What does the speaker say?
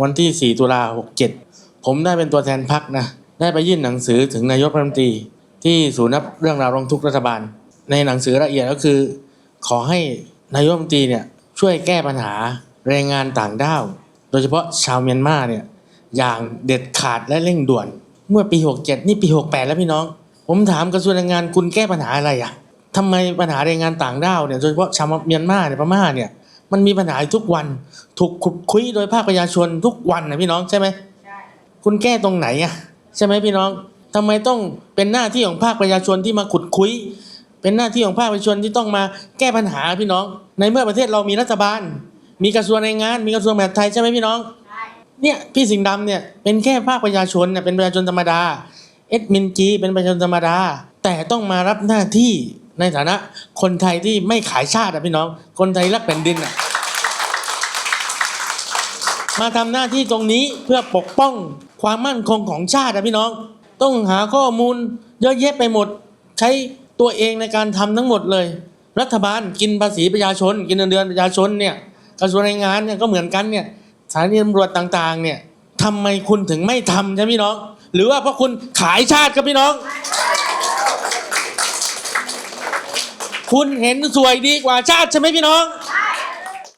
วันที่ 4 ตุลา67 ผมได้เป็นตัวแทนพักนะ ได้ไปยื่นหนังสือถึงนายกรัฐมนตรี ที่ศูนย์รับเรื่องราวร้องทุกข์รัฐบาล ในหนังสือละเอียดก็คือ ขอให้นายกรัฐมนตรีเนี่ยช่วยแก้ปัญหาแรงงานต่างด้าว โดยเฉพาะชาวเมียนมาเนี่ยอย่างเด็ดขาดและเร่งด่วน เมื่อปี 67 นี่ปี 68 แล้วพี่น้อง ผมถามกระทรวงแรงงานคุณแก้ปัญหาอะไรอะทำไมปัญหาแรงงานต่างด้าวเนี่ยโดยเฉพาะชาวเมียนมาเนี่ยพม่าเนี่ย มันมีปัญหาอยู่ทุกวัน ถูกขุดคุยโดยภาคประชาชนทุกวันนะพี่น้องใช่ไหมคุณแก้ตรงไหนอะใช่ไหมพี่น้องทำไมต้องเป็นหน้าที่ของภาคประชาชนที่มาขุดคุย เป็นหน้าที่ของภาคประชาชนที่ต้องมาแก้ปัญหาพี่น้อง ในเมื่อประเทศเรามีรัฐบาล มีกระทรวงแรงงาน มีกระทรวงมหาดไทยใช่ไหมพี่น้องเนี่ยพี่สิงห์ดำเนี่ยเป็นแค่ภาคประชาชนเนี่ยเป็นประชาชนธรรมดาเอ็ดมินจีเป็นประชาชนธรรมดา แต่ต้องมารับหน้าที่ในฐานะคนไทยที่ไม่ขายชาติอะพี่น้อง คนไทยรักแผ่นดินอะ มาทำหน้าที่ตรงนี้เพื่อปกป้องความมั่นคงของชาติอะพี่น้อง ต้องหาข้อมูลเยอะแยะไปหมด ใช้ตัวเองในการทำทั้งหมดเลย รัฐบาลกินภาษีประชาชน กินเงินเดือนประชาชนเนี่ยกระทรวงแรงงานเนี่ยก็เหมือนกันเนี่ยสถานีตำรวจต่างๆเนี่ยทำไมคุณถึงไม่ทำใช่ไหมพี่น้อง หรือว่าเพราะคุณขายชาติครับพี่น้อง คุณเห็นสวยดีกว่าชาติใช่ไหมพี่น้อง